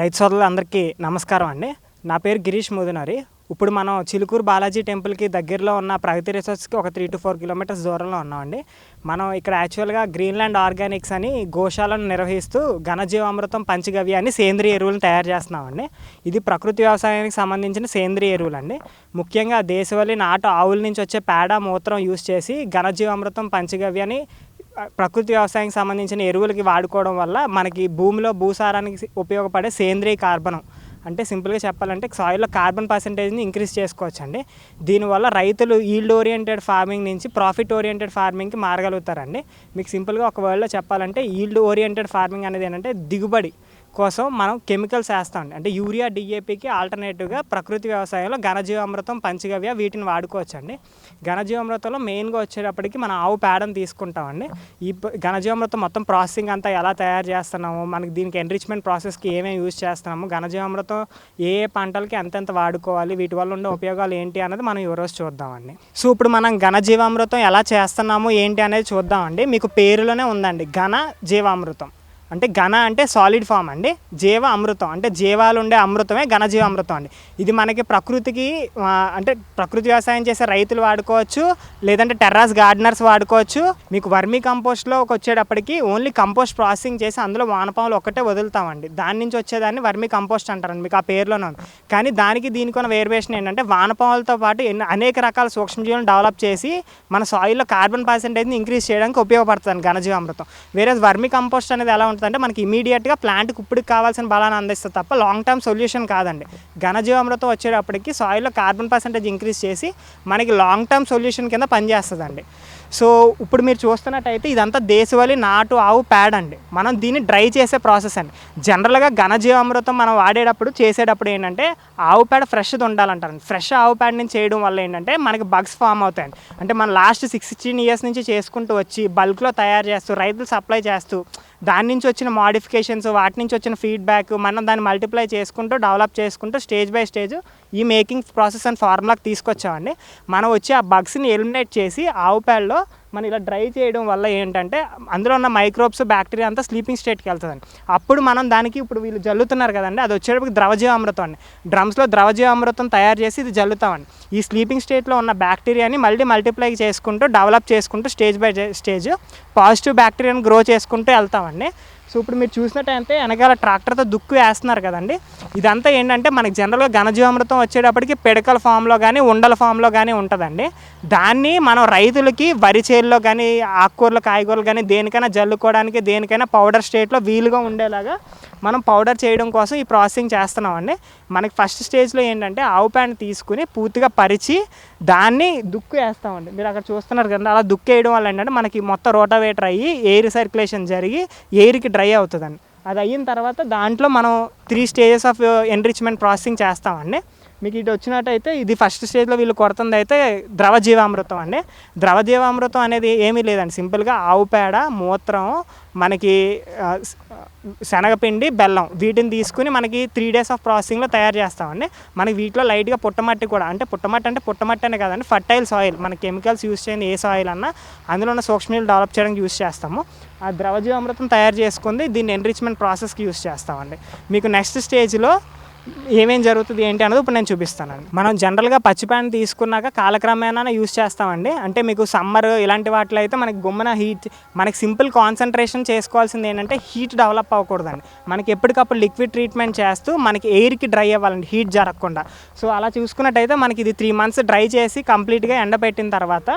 రైతు సోదరులు అందరికీ నమస్కారం అండి. నా పేరు గిరీష్ ముదునరి. ఇప్పుడు మనం చిలుకూరు బాలాజీ టెంపుల్కి దగ్గరలో ఉన్న ప్రగతి రిసార్ట్స్కి ఒక త్రీ టు ఫోర్ కిలోమీటర్స్ దూరంలో ఉన్నామండి. మనం ఇక్కడ యాక్చువల్గా గ్రీన్లాండ్ ఆర్గానిక్స్ అని గోశాలను నిర్వహిస్తూ ఘనజీవామృతం పంచగవ్య అని సేంద్రియ ఎరువులను తయారు చేస్తున్నామండి. ఇది ప్రకృతి వ్యవసాయానికి సంబంధించిన సేంద్రియ ఎరువులు అండి ముఖ్యంగా దేశవాళి నాటు ఆవుల నుంచి వచ్చే పేడ మూత్రం యూస్ చేసి ఘనజీవామృతం పంచగవ్యని ప్రకృతి వ్యవసాయానికి సంబంధించిన ఎరువులకి వాడుకోవడం వల్ల మనకి భూమిలో భూసారానికి ఉపయోగపడే సేంద్రియ కార్బనం. అంటే సింపుల్గా చెప్పాలంటే సాయిల్లో కార్బన్ పర్సంటేజ్ని ఇంక్రీజ్ చేసుకోవచ్చు అండి దీనివల్ల రైతులు ఈల్డ్ ఓరియంటెడ్ ఫార్మింగ్ నుంచి ప్రాఫిట్ ఓరియంటెడ్ ఫార్మింగ్కి మారగలుగుతారండి. మీకు సింపుల్గా ఒక వర్డ్లో చెప్పాలంటే ఈల్డ్ ఓరియంటెడ్ ఫార్మింగ్ అనేది ఏంటంటే దిగుబడి. కోసం మనం కెమికల్స్ వేస్తాం అంటే యూరియా డిఏపికి ఆల్టర్నేటివ్గా ప్రకృతి వ్యవసాయంలో ఘనజీవామృతం పంచగవ్య వీటిని వాడుకోవచ్చు అండి. ఘనజీవామృతంలో మెయిన్గా వచ్చేటప్పటికి మనం ఆవు పేడను తీసుకుంటామండి ఈ ఘనజీవామృతం మొత్తం ప్రాసెసింగ్ అంతా ఎలా తయారు చేస్తున్నాము మనకి దీనికి ఎన్రిచ్మెంట్ ప్రాసెస్కి ఏమేమి యూజ్ చేస్తున్నాము ఘనజీవామృతం ఏ ఏ పంటలకి ఎంతెంత వాడుకోవాలి వీటి వల్ల ఉండే ఉపయోగాలు ఏంటి అనేది మనం ఈరోజు చూద్దామండి సో ఇప్పుడు మనం ఘనజీవామృతం ఎలా చేస్తున్నాము ఏంటి అనేది చూద్దామండి మీకు పేరులోనే ఉందండి. ఘన జీవామృతం అంటే ఘన అంటే సాలిడ్ ఫామ్ అండి. జీవ అమృతం అంటే జీవాలు ఉండే అమృతమే ఘనజీవ అమృతం అండి. ఇది మనకి ప్రకృతికి అంటే ప్రకృతి వ్యవసాయం చేసే రైతులు వాడుకోవచ్చు లేదంటే టెర్రాస్ గార్డెనర్స్ వాడుకోవచ్చు. మీకు వర్మీ కంపోస్ట్లోకి వచ్చేటప్పటికి ఓన్లీ కంపోస్ట్ ప్రాసెసింగ్ చేసి అందులో వానపాములు ఒక్కటే వదులుతామండి. దాని నుంచి వచ్చేదాన్ని వర్మీ కంపోస్ట్ అంటారండి మీకు ఆ పేరులోనే ఉంది. కానీ దానికి దీనికి ఉన్న వేరియేషన్ ఏంటంటే వానపాములతో పాటు ఎన్ని అనేక రకాల సూక్ష్మజీవులను డెవలప్ చేసి మన సాయిల్లో కార్బన్ పర్సెంటేజ్ని ఇంక్రీజ్ చేయడానికి ఉపయోగపడుతుంది ఘనజీవామృతం వేరే వర్మీ కంపోస్ట్ అనేది ఎలా ఉంటుంది అంటే మనకి ఇమీడియట్గా ప్లాంట్కి ఇప్పుడు కావాల్సిన బలాన్ని అందిస్తుంది తప్ప లాంగ్ టర్మ్ సొల్యూషన్ కాదండి. ఘనజీవామృతం వచ్చేటప్పటికి సాయిల్లో కార్బన్ పర్సంటేజ్ ఇంక్రీజ్ చేసి మనకి లాంగ్ టర్మ్ సొల్యూషన్ కింద పనిచేస్తుందండి. సో ఇప్పుడు మీరు చూస్తున్నట్టయితే ఇదంతా దేశవాళీ నాటు ఆవు ప్యాడ్ అండి. మనం దీన్ని డ్రై చేసే ప్రాసెస్ అండి. జనరల్గా ఘనజీవామృతం మనం వాడేటప్పుడు చేసేటప్పుడు ఏంటంటే ఆవు పేడ ఫ్రెష్ది ఉండాలంటారు. ఫ్రెష్ ఆవు పేడ నుంచి చేయడం వల్ల ఏంటంటే మనకి బగ్స్ ఫామ్ అవుతాయండి. అంటే మన లాస్ట్ సిక్స్టీన్ ఇయర్స్ నుంచి చేసుకుంటూ వచ్చి బల్క్లో తయారు చేస్తూ రైతులు సప్లై చేస్తూ దాని నుంచి వచ్చిన మాడిఫికేషన్స్ వాటి నుంచి వచ్చిన ఫీడ్బ్యాక్ మనం దాన్ని మల్టిప్లై చేసుకుంటూ డెవలప్ చేసుకుంటూ స్టేజ్ బై స్టేజ్ ఈ మేకింగ్ ప్రాసెస్ అండ్ ఫార్ములాకి తీసుకొచ్చామండి. మనం వచ్చి ఆ బగ్స్ని ఎలిమినేట్ చేసి ఆవు పేడలో మనం ఇలా డ్రై చేయడం వల్ల ఏంటంటే అందులో ఉన్న మైక్రోబ్స్ బ్యాక్టీరియా అంతా స్లీపింగ్ స్టేట్కి వెళ్తుందండి. అప్పుడు మనం దానికి ఇప్పుడు వీళ్ళు జల్లుతున్నారు కదండి అది వచ్చేటప్పుడు ద్రవజీవామృతం అండి. డ్రమ్స్లో ద్రవజీవామృతం తయారు చేసి ఇది జల్లుతామండి. ఈ స్లీపింగ్ స్టేట్లో ఉన్న బ్యాక్టీరియాని మళ్ళీ మల్టిప్లై చేసుకుంటూ డెవలప్ చేసుకుంటూ స్టేజ్ బై స్టేజ్ పాజిటివ్ బ్యాక్టీరియాని గ్రో చేసుకుంటూ వెళ్తామండి. సో ఇప్పుడు మీరు చూసినట్టయితే వెనకాల ట్రాక్టర్తో దుక్కు వేస్తున్నారు కదండి. ఇదంతా ఏంటంటే మనకి జనరల్గా ఘనజీవామృతం వచ్చేటప్పటికి పిడకల ఫామ్లో కానీ ఉండల ఫామ్లో కానీ ఉంటుందండి. దాన్ని మనం రైతులకి వరి చేల్లో కానీ ఆకుకూరలు కాయగూరలు కానీ దేనికైనా జల్లుకోవడానికి దేనికైనా పౌడర్ స్టేట్లో వీలుగా ఉండేలాగా మనం పౌడర్ చేయడం కోసం ఈ ప్రాసెసింగ్ చేస్తున్నామండి. మనకి ఫస్ట్ స్టేజ్లో ఏంటంటే ఆవు ప్యాంట్ తీసుకుని పూర్తిగా పరిచి దాన్ని దుక్కు వేస్తామండి. మీరు అక్కడ చూస్తున్నారు కదా అలా దుక్కు వేయడం వల్ల ఏంటంటే మనకి మొత్తం రోటావేటర్ అయ్యి ఎయిర్ సర్క్యులేషన్ జరిగి ఎయిర్కి డ్రై అవుతుందండి. అది అయిన తర్వాత దాంట్లో మనం three stages of enrichment processing చేస్తామండి. మీకు ఇటు వచ్చినట్టయితే ఇది ఫస్ట్ స్టేజ్లో వీళ్ళు కొడుతుంది అయితే ద్రవ జీవామృతం అండి. ద్రవ జీవామృతం అనేది ఏమీ లేదండి. సింపుల్గా ఆవు పేడ మూత్రం మనకి శనగపిండి బెల్లం వీటిని తీసుకుని మనకి త్రీ డేస్ ఆఫ్ ప్రాసెసింగ్లో తయారు చేస్తామండి. మనకి వీటిలో లైట్గా పుట్టమట్టి కూడా అంటే పుట్టమట్టి అంటే పుట్టమట్టి అనే కదండి ఫర్టైల్ సాయిల్ మన కెమికల్స్ యూస్ చేయని ఏ సాయిల్ అన్నా అందులో ఉన్న సూక్ష్మీలు డెవలప్ చేయడానికి యూస్ చేస్తాము. ఆ ద్రవజీవామృతం తయారు చేసుకుంది దీన్ని ఎన్రిచ్మెంట్ ప్రాసెస్కి యూస్ చేస్తామండి. మీకు నెక్స్ట్ స్టేజ్లో ఏమేం జరుగుతుంది ఏంటి అనేది ఇప్పుడు నేను చూపిస్తానండి. మనం జనరల్గా పచ్చిపాన్ తీసుకున్నాక కాలక్రమేణా యూస్ చేస్తామండి. అంటే మీకు సమ్మర్ ఇలాంటి వాటిలో అయితే మనకి గుమ్మన హీట్ మనకి సింపుల్ కాన్సన్ట్రేషన్ చేసుకోవాల్సింది ఏంటంటే హీట్ డెవలప్ అవ్వకూడదండి. మనకి ఎప్పటికప్పుడు లిక్విడ్ ట్రీట్మెంట్ చేస్తూ మనకి ఎయిర్కి డ్రై అవ్వాలండి హీట్ జరగకుండా. సో అలా చూసుకున్నట్టయితే మనకి ఇది త్రీ మంత్స్ డ్రై చేసి కంప్లీట్గా ఎండబెట్టిన తర్వాత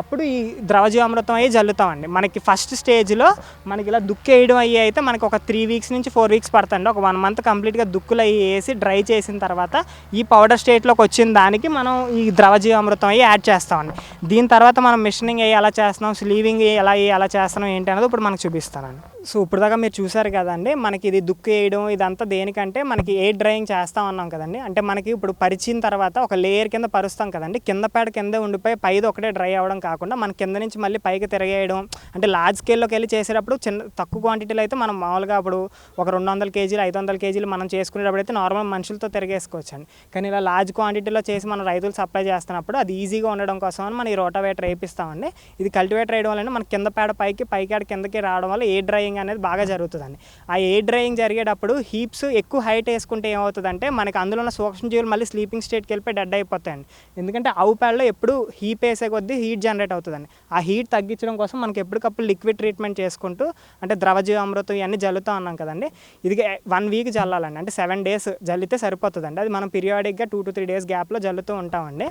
అప్పుడు ఈ ద్రవజీవామృతం అయ్యి జల్లుతామండి. మనకి ఫస్ట్ స్టేజ్లో మనకి ఇలా దుక్కు వేయడం అయ్యి అయితే మనకి ఒక త్రీ వీక్స్ నుంచి ఫోర్ వీక్స్ పడుతుంది ఒక వన్ మంత్ కంప్లీట్గా దుక్కులు అయ్యి వేసి డ్రై చేసిన తర్వాత ఈ పౌడర్ స్టేట్లోకి వచ్చిన దానికి మనం ఈ ద్రవజీవామృతం అయ్యి యాడ్ చేస్తామండి. దీని తర్వాత మనం మిషనింగ్ అయ్యి ఎలా చేస్తున్నాం స్లీవింగ్ ఎలా అయ్యి ఎలా చేస్తున్నాం ఏంటి అనేది ఇప్పుడు మనకు చూపిస్తానండి. సో ఇప్పుడు దాకా మీరు చూసారు కదండి మనకి ఇది దుక్కు వేయడం ఇదంతా దేనికంటే మనకి ఎయిర్ డ్రైయింగ్ చేస్తాం అన్నాం కదండి. అంటే మనకి ఇప్పుడు పరిచిన తర్వాత ఒక లేయర్ కింద పరుస్తాం కదండి. కింద పేడ కింద ఉండిపోయి పైది ఒకటే డ్రై అవ్వడం చేయడం కాకుండా మన కింద నుంచి మళ్ళీ పైకి తిరగేయడం అంటే లార్జ్ స్కేల్లోకి వెళ్ళి చేసేటప్పుడు చిన్న తక్కువ క్వాంటిటీలో అయితే మనం మామూలుగా అప్పుడు ఒక రెండు వందల కేజీలు ఐదు వందల కేజీలు మనం చేసుకునేటప్పుడు అయితే నార్మల్ మనుషులతో తిరగేసుకోవచ్చు అండి కానీ ఇలా లార్జ్ క్వాంటిటీలో చేసి మనం రైతులు సప్లై చేస్తున్నప్పుడు అది ఈజీగా ఉండడం కోసం అని మనం ఈ రోటావేటర్ వేపిస్తామండి. ఇది కల్టివేటర్ వేయడం వల్ల మన కింద పేడ పైకి పైకాడ కిందకి రావడం వల్ల ఏ డ్రైయింగ్ అనేది బాగా జరుగుతుందండి. ఆ ఏ డ్రైయింగ్ జరిగేటప్పుడు హీప్స్ ఎక్కువ హైట్ వేసుకుంటే ఏమవుతుందంటే మనకి అందులో ఉన్న సూక్ష్మజీవులు మళ్ళీ స్లీపింగ్ స్టేట్కి వెళ్ళిపోయి డెడ్ అయిపోతాయండి. ఎందుకంటే ఆవు పేడలో ఎప్పుడు హీప్ వేసే కొద్దీ హీట్ జనరేట్ అవుతుందండి. ఆ హీట్ తగ్గించడం కోసం మనకి ఎప్పటికప్పుడు లిక్విడ్ ట్రీట్మెంట్ చేసుకుంటూ అంటే ద్రవజీవ అమృతం ఇవన్నీ జల్లుతూ ఉన్నాం కదండి. ఇది వన్ వీక్ జల్లాలండి. అంటే సెవెన్ డేస్ జల్లితే సరిపోతుందండి. అది మనం పీరియాడిక్గా టూ టు త్రీ డేస్ గ్యాప్లో జల్లుతూ ఉంటామండి.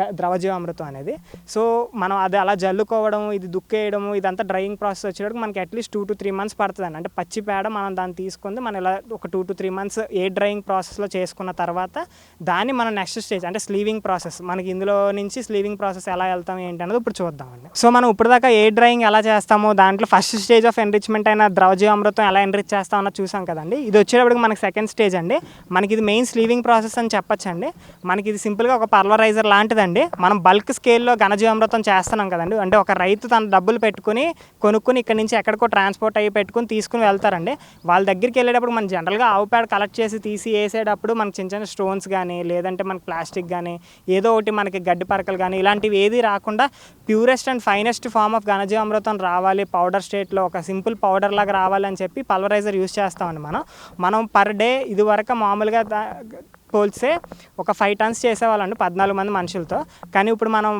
గ- ద్రవజీవ అమృతం అనేది. సో మనం అది అలా జల్లుకోవడం ఇది దుక్కేయడం ఇదంతా డ్రైయింగ్ ప్రాసెస్ వచ్చేటప్పుడు మనకి at least two to three months పడుతుందండి. అంటే పచ్చి పేడ మనం దాన్ని తీసుకుంది మనం ఇలా ఒక two to three months A drying ప్రాసెస్లో చేసుకున్న తర్వాత దాన్ని మనం నెక్స్ట్ స్టేజ్ అంటే స్లీవింగ్ ప్రాసెస్ మనకి ఇందులో నుంచి స్లీవింగ్ ప్రాసెస్ ఎలా వెళ్తాం ఏంటి ఇప్పుడు చూద్దామండి. సో మనం ఇప్పుడు దాకా ఏ డ్రాయింగ్ ఎలా చేస్తామో దాంట్లో ఫస్ట్ స్టేజ్ ఆఫ్ ఎన్రిచ్మెంట్ అయిన ద్రవజీవామృతం ఎలా ఎన్రిచ్ చేస్తామో చూసాం కదండి. ఇది వచ్చేటప్పటికి మనకి సెకండ్ స్టేజ్ అండి. మనకి ఇది మెయిన్ స్లీవింగ్ ప్రాసెస్ అని చెప్పొచ్చండి. మనకి ఇది సింపుల్గా ఒక పర్వరైజర్ లాంటిదండి. మనం బల్క్ స్కేల్లో ఘనజీవామృతం చేస్తున్నాం కదండి. అంటే ఒక రైతు తన డబ్బులు పెట్టుకుని కొనుక్కుని ఇక్కడ నుంచి ఎక్కడికో ట్రాన్స్పోర్ట్ అయ్యి పెట్టుకుని తీసుకుని వెళ్తారండి. వాళ్ళ దగ్గరికి వెళ్ళేటప్పుడు మనం జనరల్గా ఆవు పేడ కలెక్ట్ చేసి తీసి వేసేటప్పుడు మనకి చిన్న చిన్న స్టోన్స్ కానీ లేదంటే మనకి ప్లాస్టిక్ కానీ ఏదో ఒకటి మనకి గడ్డి పరకలు కానీ ఇలాంటివి ఏది రాకుండా purest and finest form of ఘనజీవామృతం రావాలి. పౌడర్ స్టేట్లో ఒక సింపుల్ పౌడర్ లాగా రావాలని చెప్పి పల్వరైజర్ యూస్ చేస్తామండి మనం. మనం పర్ డే ఇదివరకు మామూలుగా పోల్చే పోల్స్తే ఒక ఫైవ్ టన్స్ చేసేవాళ్ళండి పద్నాలుగు మంది మనుషులతో. కానీ ఇప్పుడు మనం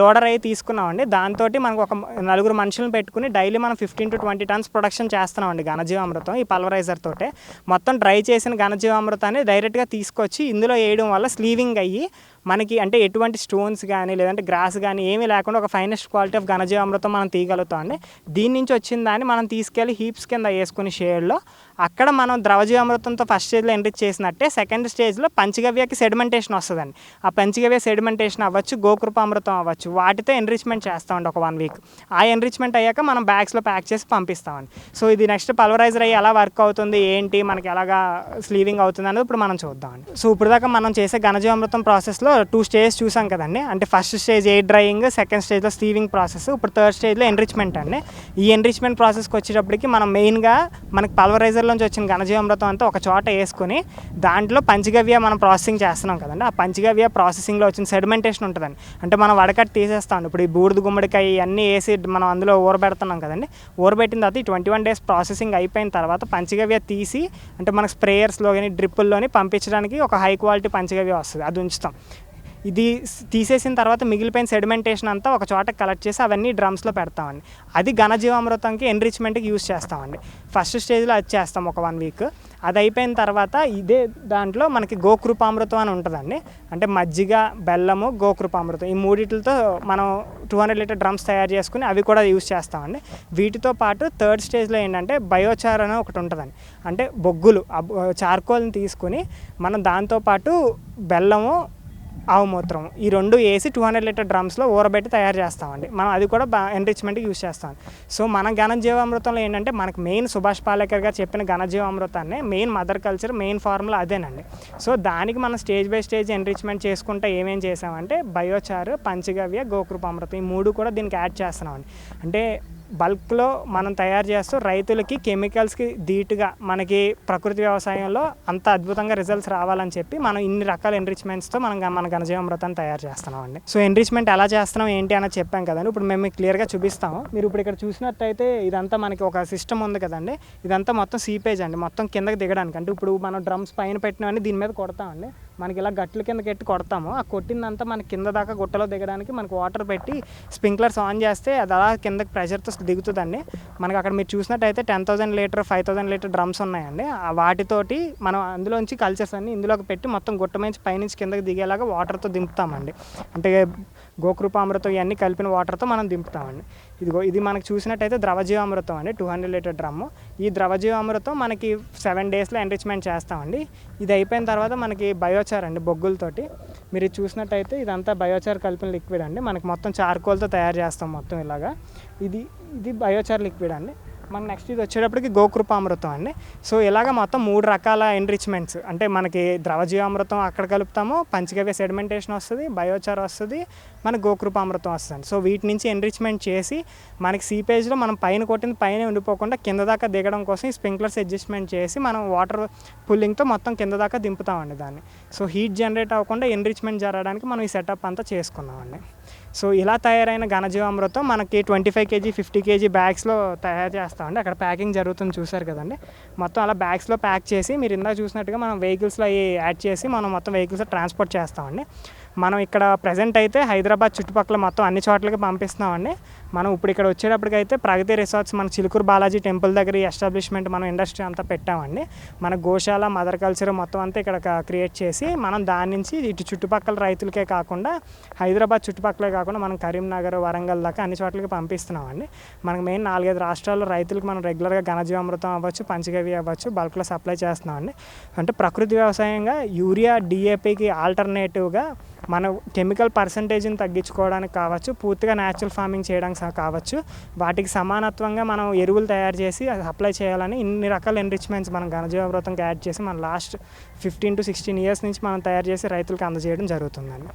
లోడర్ అయ్యి తీసుకున్నామండి. దాంతో మనకు ఒక నలుగురు మనుషులను పెట్టుకుని డైలీ మనం fifteen to twenty tons production చేస్తున్నామండి ఘనజీవామృతం ఈ పల్వరైజర్ తోటే. మొత్తం డ్రై చేసిన ఘనజీవామృతాన్ని డైరెక్ట్గా తీసుకొచ్చి ఇందులో వేయడం వల్ల స్లీవింగ్ అయ్యి మనకి అంటే ఎటువంటి స్టోన్స్ కానీ లేదంటే గ్రాస్ కానీ ఏమీ లేకుండా ఒక ఫైనెస్ట్ క్వాలిటీ ఆఫ్ ఘనజీవామృతం మనం తీయగలుగుతాం అండి. దీని నుంచి వచ్చిన దాన్ని మనం తీసుకెళ్ళి హీప్స్ కింద వేసుకుని షేడ్లో అక్కడ మనం ద్రవజీవామృతంతో ఫస్ట్ స్టేజ్లో ఎంట్రీ చేసినట్టే సెకండ్ స్టేజ్లో పంచగవ్యకి సెడిమెంటేషన్ వస్తుందండి. ఆ పంచగవ్య సెడిమెంటేషన్ అవ్వచ్చు గోకృపామృతం అవ్వచ్చు వాటితో ఎన్రిచ్మెంట్ చేస్తామండి ఒక వన్ వీక్ ఆ ఎన్రిచ్మెంట్ అయ్యాక మనం బ్యాగ్స్లో ప్యాక్ చేసి పంపిస్తామండి. సో ఇది నెక్స్ట్ పల్వరైజర్ అయ్యి ఎలా వర్క్ అవుతుంది ఏంటి మనకి ఎలాగా స్లీవింగ్ అవుతుంది అనేది ఇప్పుడు మనం చూద్దామండి. సో ఇప్పుడు దాకా మనం చేసే ఘనజీవామృతం ప్రాసెస్లో టూ స్టేజ్ చూసాం కదండి. అంటే first stage air drying second స్టేజ్లో స్టీవింగ్ ప్రాసెస్ ఇప్పుడు థర్డ్ స్టేజ్లో ఎన్రిచ్మెంట్ అండి. ఈ ఎన్రిచ్మెంట్ ప్రాసెస్కి వచ్చేటప్పటికి మనం మెయిన్గా మనకి పల్వరైజర్లోంచి వచ్చిన ఘనజీవామృతం అంతా ఒక చోట వేసుకొని దాంట్లో పంచగవ్య మనం ప్రాసెసింగ్ చేస్తున్నాం కదండి. ఆ పంచగవ్య ప్రాసెసింగ్లో వచ్చిన సెడిమెంటేషన్ ఉంటుందండి. అంటే మనం వడకట్టి తీసేస్తాం ఇప్పుడు ఈ బూడిద గుమ్మడికాయ ఇవన్నీ వేసి మనం అందులో ఊరబెడుతున్నాం కదండి. ఊరబెట్టిన తర్వాత ఈ ట్వంటీ వన్ డేస్ ప్రాసెసింగ్ అయిపోయిన తర్వాత పంచగవ్య తీసి అంటే మనకు స్ప్రేయర్స్లో కానీ డ్రిప్పుల్లోని పంపించడానికి ఒక హై క్వాలిటీ పంచగవ్య వస్తుంది. అది ఉంచుతాం. ఇది తీసేసిన తర్వాత మిగిలిపోయిన సెడిమెంటేషన్ అంతా ఒక చోట కలెక్ట్ చేసి అవన్నీ డ్రమ్స్లో పెడతామండి. అది ఘనజీవామృతంకి ఎన్రిచ్మెంట్కి యూస్ చేస్తామండి. ఫస్ట్ స్టేజ్లో అది చేస్తాం ఒక వన్ వీక్ అది అయిపోయిన తర్వాత ఇదే దాంట్లో మనకి గోకృపామృతం అని ఉంటుందండి. అంటే మజ్జిగ బెల్లము గోకృపామృతం. ఈ మూడిటితో మనం టూ హండ్రెడ్ లీటర్ డ్రమ్స్ తయారు చేసుకుని అవి కూడా యూస్ చేస్తామండి. వీటితో పాటు థర్డ్ స్టేజ్లో ఏంటంటే బయోచార్ అని ఒకటి ఉంటుందండి. అంటే బొగ్గులు చార్కోల్ని తీసుకుని మనం దాంతోపాటు బెల్లము ఆవు మూత్రం. ఈ రెండు వేసి టూ హండ్రెడ్ లీటర్ డ్రమ్స్లో ఊరబెట్టి తయారు చేస్తామండి. మనం అది కూడా బా ఎన్రిచ్మెంట్కి యూస్ చేస్తాం. సో మన ఘనజీవామృతంలో ఏంటంటే మనకు మెయిన్ సుభాష్ పాలేకర్ గారు చెప్పిన ఘనజీవామృతాన్ని main mother culture main formula అదేనండి. సో దానికి మనం స్టేజ్ బై స్టేజ్ ఎన్రిచ్మెంట్ చేసుకుంటే ఏమేం చేసామంటే బయోచారు పంచగవ్య గోకృపామృతం ఈ మూడు కూడా దీనికి యాడ్ చేస్తున్నామండి. అంటే బల్క్లో మనం తయారు చేస్తూ రైతులకి కెమికల్స్కి ధీటుగా మనకి ప్రకృతి వ్యవసాయంలో అంత అద్భుతంగా రిజల్ట్స్ రావాలని చెప్పి మనం ఇన్ని రకాల ఎన్రిచ్మెంట్స్తో మనం మన ఘనజీవామృతాన్ని తయారు చేస్తున్నాం అండి సో ఎన్రిచ్మెంట్ ఎలా చేస్తున్నాం ఏంటి అని చెప్పాం కదండి. ఇప్పుడు మేము మీకు క్లియర్గా చూపిస్తాము. మీరు ఇప్పుడు ఇక్కడ చూసినట్టయితే ఇదంతా మనకి ఒక సిస్టమ్ ఉంది కదండి. ఇదంతా మొత్తం సీపేజ్ అండి. మొత్తం కిందకి దిగడానికి. అంటే ఇప్పుడు మనం డ్రమ్స్ పైన పెట్టినవన్నీ దీని మీద కొడతామండి. మనకి ఇలా గట్ల కిందకి ఎట్టి కొడతాము. ఆ కొట్టిందంతా మనకి కింద దాకా గుట్టలో దిగడానికి మనకి వాటర్ పెట్టి స్ప్రింక్లర్స్ ఆన్ చేస్తే అది అలా కిందకి ప్రెషర్తో దిగుతుందండి. మనకి అక్కడ మీరు చూసినట్టయితే ten thousand litre five thousand litre drums ఉన్నాయండి. ఆ వాటితోటి మనం అందులోంచి కల్చర్స్ అన్ని ఇందులోకి పెట్టి మొత్తం గుట్ట నుంచి పైనుంచి కిందకి దిగేలాగా వాటర్తో దింపుతామండి. అంటే గోకృపామృతం ఇవన్నీ కలిపిన వాటర్తో మనం దింపుతామండి. ఇదిగో ఇది మనకు చూసినట్టయితే ద్రవజీవామృతం అండి. టూ హండ్రెడ్ లీటర్ డ్రమ్ము ఈ ద్రవజీవామృతం మనకి సెవెన్ డేస్లో ఎంరిచ్మెంట్ చేస్తామండి. ఇది అయిపోయిన తర్వాత మనకి బయోచార్ అండి బొగ్గులతోటి. మీరు చూసినట్టయితే ఇదంతా బయోచార్ కలిపిన లిక్విడ్ అండి. మనకి మొత్తం చార్కోల్తో తయారు చేస్తాం మొత్తం ఇలాగా. ఇది ఇది బయోచార్ లిక్విడ్ అండి. మనకి నెక్స్ట్ ఇది వచ్చేటప్పటికి గోకృపామృతం అండి. సో ఇలాగ మొత్తం మూడు రకాల ఎన్రిచ్మెంట్స్ అంటే మనకి ద్రవజీవామృతం అక్కడ కలుపుతాము పంచగవ్య సెడిమెంటేషన్ వస్తుంది బయోచార్ వస్తుంది మనకి గోకృపామృతం వస్తుంది సో వీటి నుంచి ఎన్రిచ్మెంట్ చేసి మనకి సీపేజ్లో మనం పైన కొట్టింది పైన ఉండిపోకుండా కింద దాకా దిగడం కోసం ఈ స్ప్రింక్లర్స్ అడ్జస్ట్మెంట్ చేసి మనం వాటర్ పుల్లింగ్తో మొత్తం కింద దాకా దింపుతామండి దాన్ని. సో హీట్ జనరేట్ అవ్వకుండా ఎన్రిచ్మెంట్ జరగడానికి మనం ఈ సెటప్ అంతా చేసుకున్నామండి సో ఇలా తయారైన ఘనజీవామృతం మనకి twenty five KG fifty KG బ్యాగ్స్లో తయారు చేస్తామండి అక్కడ ప్యాకింగ్ జరుగుతుంది చూసారు కదండి. మొత్తం అలా బ్యాగ్స్లో ప్యాక్ చేసి మీరు ఇందాక చూసినట్టుగా మనం వెహికల్స్లో అవి యాడ్ చేసి మనం మొత్తం వెహికల్స్ ట్రాన్స్పోర్ట్ చేస్తామండి మనం ఇక్కడ ప్రజెంట్ అయితే హైదరాబాద్ చుట్టుపక్కల మొత్తం అన్ని చోట్లకి పంపిస్తున్నామండి. మనం ఇప్పుడు ఇక్కడ వచ్చేటప్పటికైతే ప్రగతి రిసార్ట్స్ మన చిలుకూరు బాలాజీ టెంపుల్ దగ్గర ఈ ఎస్టాబ్లిష్మెంట్ మనం ఇండస్ట్రీ అంతా పెట్టామండి. మన గోశాల మదర్ కల్చర్ మొత్తం అంతా ఇక్కడ క్రియేట్ చేసి మనం దాని నుంచి ఇటు చుట్టుపక్కల రైతులకే కాకుండా హైదరాబాద్ చుట్టుపక్కలే కాకుండా మనం కరీంనగర్ వరంగల్ దాకా అన్ని చోట్లకి పంపిస్తున్నామండి. మనకు మెయిన్ నాలుగైదు రాష్ట్రాల్లో రైతులకు మనం రెగ్యులర్గా ఘనజీవామృతం అవ్వచ్చు పంచగవి అవ్వచ్చు బల్క్లో సప్లై చేస్తున్నామండి. అంటే ప్రకృతి వ్యవసాయంగా యూరియా డిఏపికి ఆల్టర్నేటివ్గా మన కెమికల్ పర్సంటేజ్ని తగ్గించుకోవడానికి కావచ్చు పూర్తిగా న్యాచురల్ ఫార్మింగ్ చేయడానికి కావచ్చు. వాటికి సమానత్వంగా మనం ఎరువులు తయారు చేసి అప్లై చేయాలని ఇన్ని రకాల ఎన్రిచ్మెంట్స్ మనం ఘనజీవామృతంకి యాడ్ చేసి మన last fifteen to sixteen years నుంచి మనం తయారు చేసి రైతులకు అందజేయడం జరుగుతుందండి.